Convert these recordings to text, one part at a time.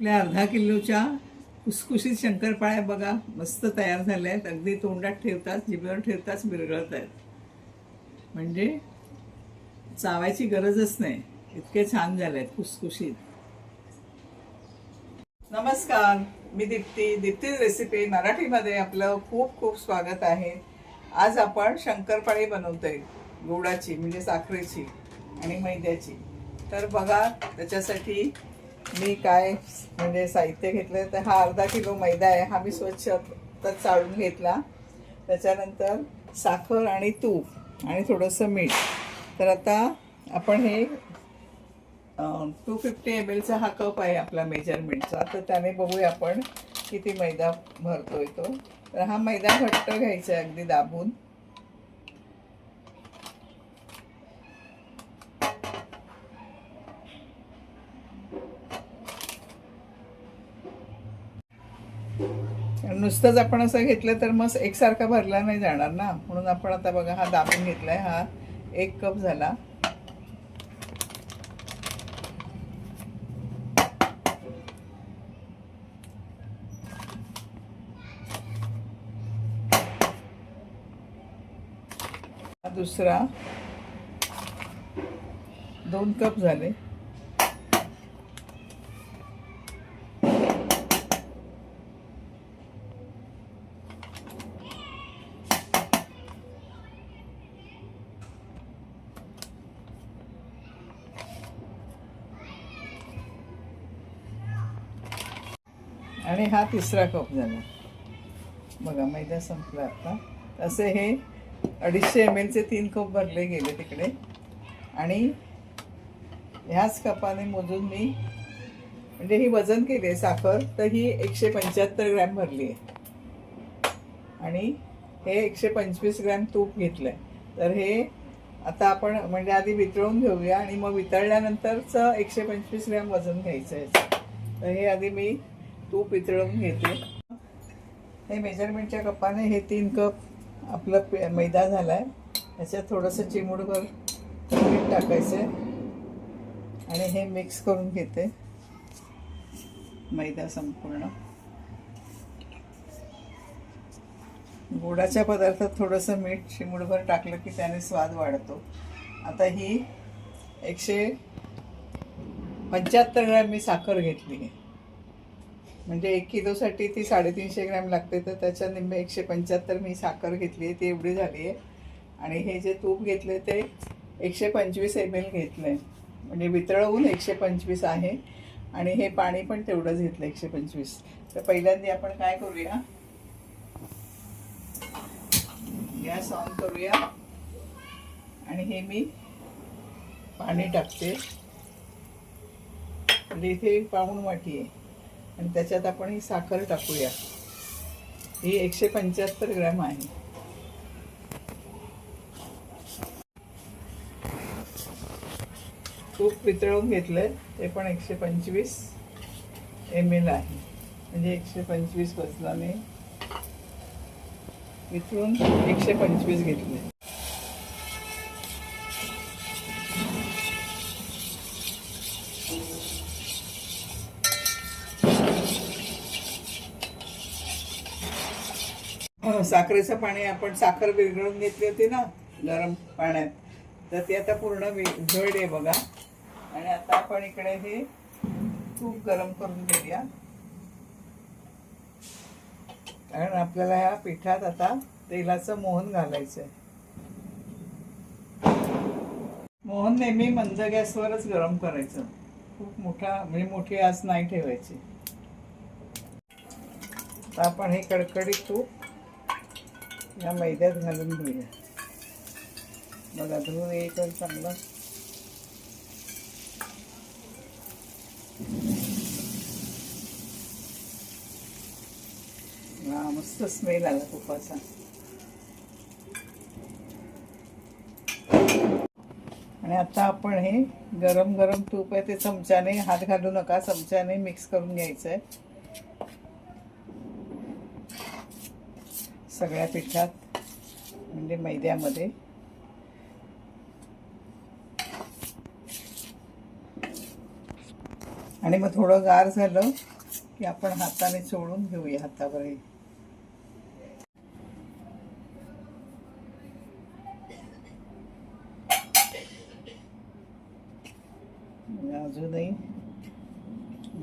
आपल्या अर्धा किलोच्या कुसकुशीत शंकरपाळ्या बघा मस्त तयार झाल्या आहेत अगदी तोंडात ठेवताच जिभेवर ठेवताच विरघळत आहेत म्हणजे चावायची गरजच नाही. इतके छान झाले आहेत कुसकुशीत नमस्कार मी दीप्ती. दीप्ती रेसिपी मराठीमध्ये आपलं खूप खूप स्वागत आहे. आज आपण शंकरपाळी बनवतोय. गुडाची म्हणजे साखरेची आणि मैद्याची. तर बघा त्याच्यासाठी मी काय म्हणजे साहित्य घेतलं तर हा अर्धा किलो मैदा आहे हा मी स्वच्छ तर चाळून घेतला. त्याच्यानंतर साखर आणि तूप आणि थोडंसं मीठ. तर आता आपण हे टू फिफ्टी एम एलचा हा कप आहे आपला मेजरमेंटचा. तर त्याने बघूया आपण किती मैदा भरतोय तो. तर हा मैदा घट्ट घ्यायचा आहे अगदी दाबून. नुसतंच आपण असं घेतलं तर मग एकसारखा भरला नाही जाणार ना. म्हणून आपण आता बघा हा दाबून घेतलाय हा एक कप झाला. दुसरा. दोन कप झाले. आणि हा तिसरा कप झाला. बघा मैदा संपला आता. असे हे अडीचशे एम एलचे तीन कप भरले गेले तिकडे. आणि ह्याच कपाने मोजून मी म्हणजे ही वजन केली आहे साखर तर ही एकशे पंच्याहत्तर ग्रॅम भरली आहे. आणि हे एकशे पंचवीस ग्रॅम तूप घेतलं आहे तर हे आता आपण म्हणजे आधी वितळून घेऊया आणि मग वितळल्यानंतरचं एकशे पंचवीस ग्रॅम वजन घ्यायचं आहे. तर हे आधी मी तूप वितळून घेते. हे मेजरमेंटच्या कपाने हे तीन कप आपलं पे मैदा झाला आहे ह्याच्यात थोडंसं चिमूडभर मीठ टाकायचं आणि हे मिक्स करून घेते. मैदा संपूर्ण. गोडाच्या पदार्थात थोडंसं मीठ चिमूडभर टाकलं की त्याने स्वाद वाढतो. आता ही एकशे पंच्याहत्तर ग्रॅम मी साखर घेतली आहे. म्हणजे एक किलोसाठी ती साडेतीनशे ग्रॅम लागते तर त्याच्या निम्मे एकशे पंच्याहत्तर मी साखर घेतली आहे ती एवढी झाली आहे. आणि हे जे तूप घेतले ते एकशे पंचवीस एम एल घेतलं. आहे म्हणजे वितळवून एकशे पंचवीस आहे. आणि हे पाणी पण तेवढंच घेतलं एकशे पंचवीस. तर पहिल्यांदा आपण काय करूया? गॅस ऑन करूया. आणि हे मी पाणी टाकते. म्हणजे इथे पाहून वाटी आहे. आणि त्याच्यात आपण ही साखर टाकूया. ही एकशे पंच्याहत्तर ग्रॅम आहे. तूप वितळून घेतलंय ते पण एकशे पंचवीस एम एल आहे. म्हणजे एकशे पंचवीस वजनाने वितळून एकशे पंचवीस घेतले साखरेचं पाणी आपण साखर विरघळून घेतली होती ना गरम पाण्यात. तर ती आता पूर्ण विरघळली आहे बघा. आणि आता आपण इकडे हे तूप गरम करून घेऊया. कारण आपल्याला ह्या पिठात आता तेलाचं मोहन घालायचं आहे मोहन नेहमी मंद गॅसवरच गरम करायचं. खूप मोठा म्हणजे मोठी आस नाही ठेवायची. तर आपण हे कडकडीत तूप या मैद्यात घालून घेऊया. बघा धुवून येईल चांगलं. हा मस्त स्मेल आला तुपाचा. आणि आता आपण हे गरम गरम तूप आहे ते चमच्याने हात घालू नका चमच्याने मिक्स करून घ्यायचं आहे सगळ्या पिठात म्हणजे मैद्यामध्ये. आणि मग थोडं गार झालं की आपण हाताने चोळून घेऊया हातावर अजूनही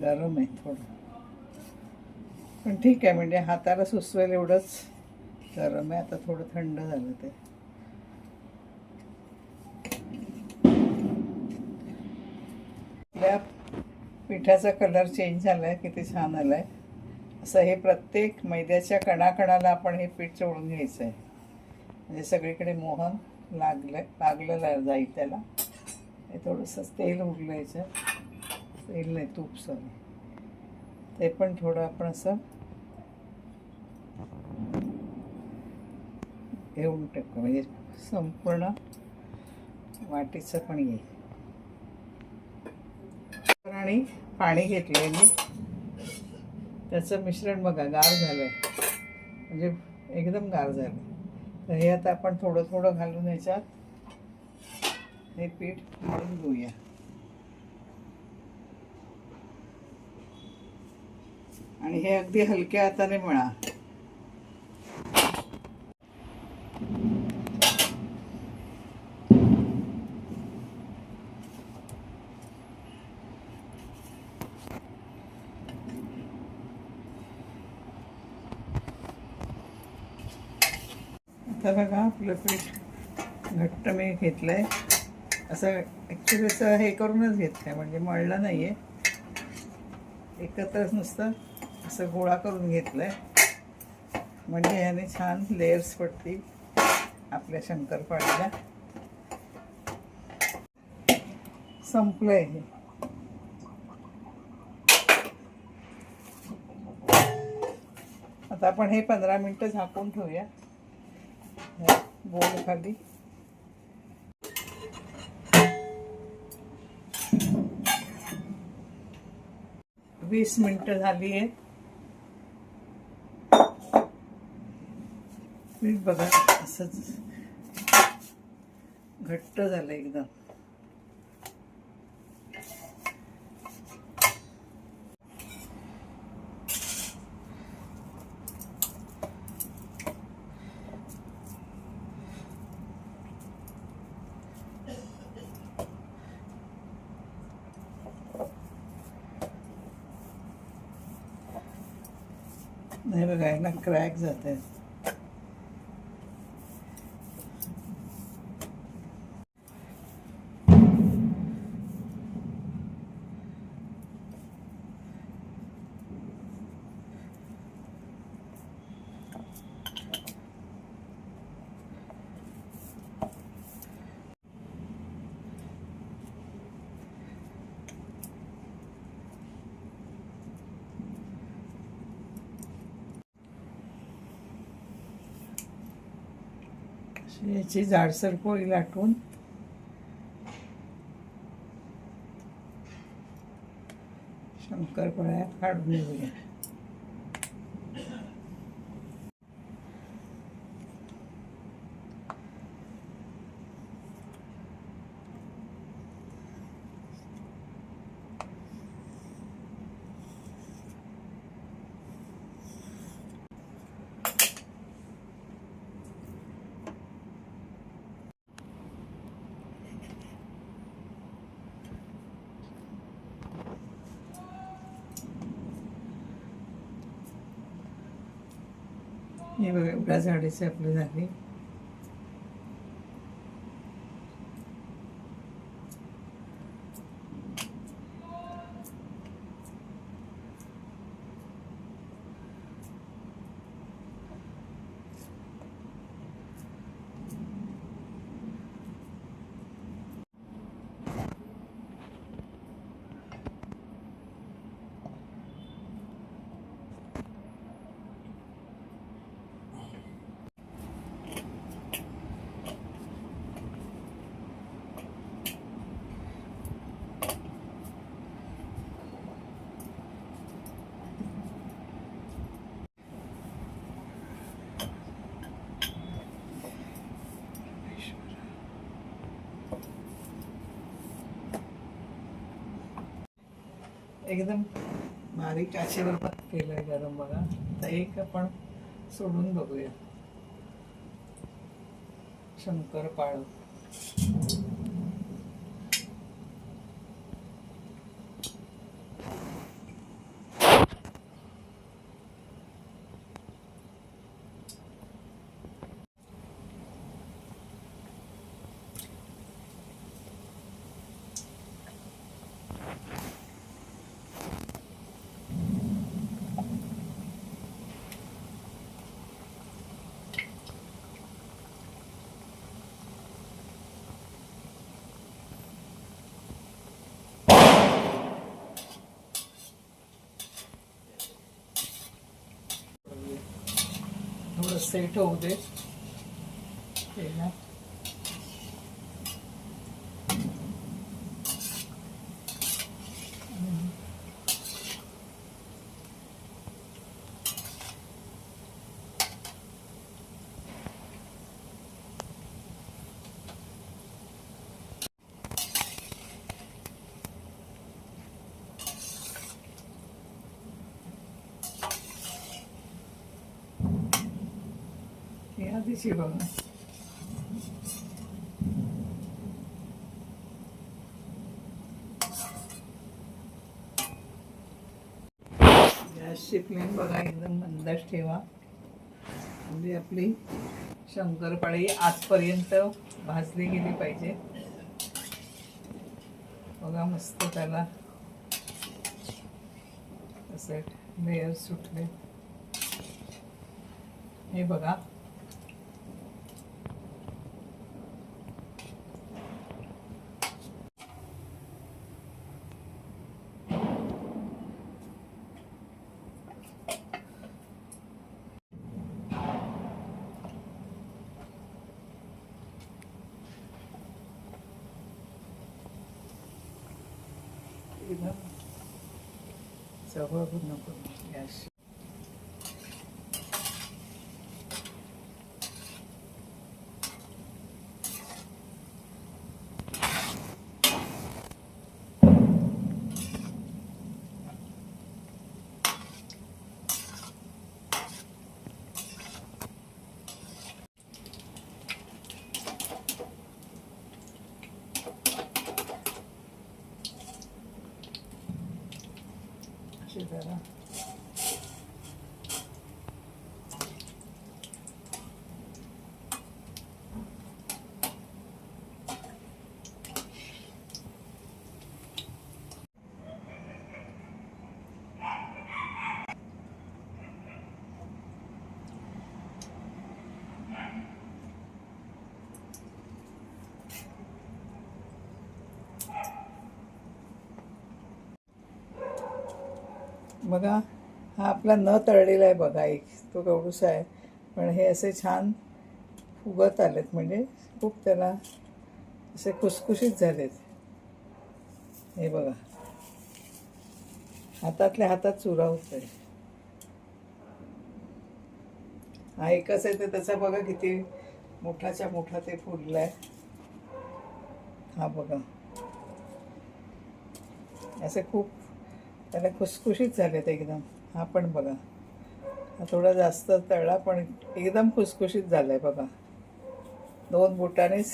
गरम आहे थोडं. पण ठीक आहे म्हणजे हाताला सुचवेल एवढंच. तर मग आता थोडं थंड झालं ते. आपल्या पिठाचा कलर चेंज झाला आहे किती छान आला आहे असं हे प्रत्येक मैद्याच्या कणाकणाला आपण हे पीठ चोळून घ्यायचं आहे म्हणजे सगळीकडे मोहन लागलं लागलं जाईल त्याला. हे थोडंसं तेल उरलं याचं. तेल नाही तूप सॉरी. ते पण थोडं आपण असं घेऊन टाकू म्हणजे संपूर्ण वाटीचं पण येईल. आणि पाणी घेतलंय मी त्याचं मिश्रण बघा गार झालं म्हणजे एकदम गार झालं तर हे आता आपण थोडं थोडं घालून याच्यात हे पीठ मळून घेऊया. आणि हे अगदी हलक्या हाताने मळा. आता बघा आपलं पीठ घट्ट मी घेतलं आहे असं ॲक्च्युली असं हे करूनच घेतलं आहे म्हणजे मळलं नाही आहे एकत्रच नुसतं असं गोळा करून घेतलं आहे म्हणजे ह्याने छान लेअर्स पडतील आपल्या शंकरपाळीला. संपलं आहे हे. आता आपण हे पंधरा मिनटं झाकून ठेवूया. बोल खाली वीस मिनिटं पीठ बघा असंच घट्ट एकदम। नाही बघा यांना क्रॅक जात आहेत याची जाडसर पोळी लाटून. शंकरपाळ्यात काढून घेऊया. हे बघा एवढ्या झाडीचे आपलं झाली. एकदम बारीक आशीर्वाद पण केलंय गरम बघा. तर एक आपण सोडून बघूया. शंकर पाळू थोडंसं हे होऊ दे तेलात. बघा. गॅसची फ्लेम बघा एकदम मंदच ठेवा. म्हणजे आपली शंकरपाळी आजपर्यंत भाजली गेली पाहिजे. बघा मस्त त्याला असे लेअर सुटले. हे बघा एकदम जवळ नको गॅस अशी जरा बघा हा आपला न तळलेला आहे बघा एक तो केवढूसा आहे. पण हे असे छान फुगत आलेत म्हणजे खूप त्याला असे खुसखुशीत झालेत. हे बघा. हातातल्या हातात चुरा होत आहे हा एकच आहे तर त्याचा बघा किती मोठाच्या मोठा ते फुललाय. हा बघा. असे खूप त्याला खुसखुशीत झालेत एकदम. हा पण बघा. हा थोडा जास्त तळला पण एकदम खुसखुशीत झालाय बघा. दोन बुटानेच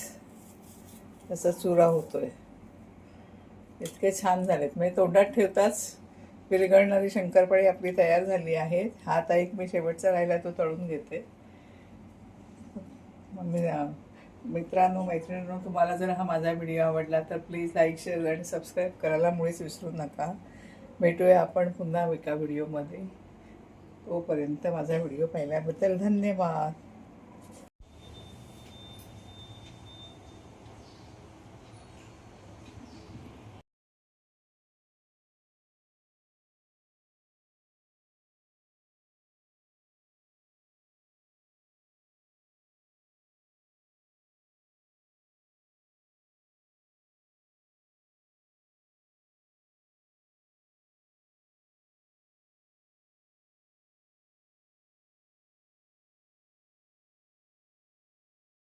त्याचा चुरा होतोय. इतके छान झालेत. म्हणजे तोंडात ठेवताच विरघळणारी शंकरपाळी आपली तयार झाली आहे. हा एक मी शेवटचा राहिला तो तळून घेते. मग मी मित्रांनो मैत्रिणींनो तुम्हाला जर हा माझा व्हिडिओ आवडला तर प्लीज लाईक शेअर आणि सबस्क्राईब करायला मुळीच विसरू नका. भेटूया आपण पुन्हा एका व्हिडिओमध्ये. तोपर्यंत माझा व्हिडिओ पाहिल्याबद्दल धन्यवाद.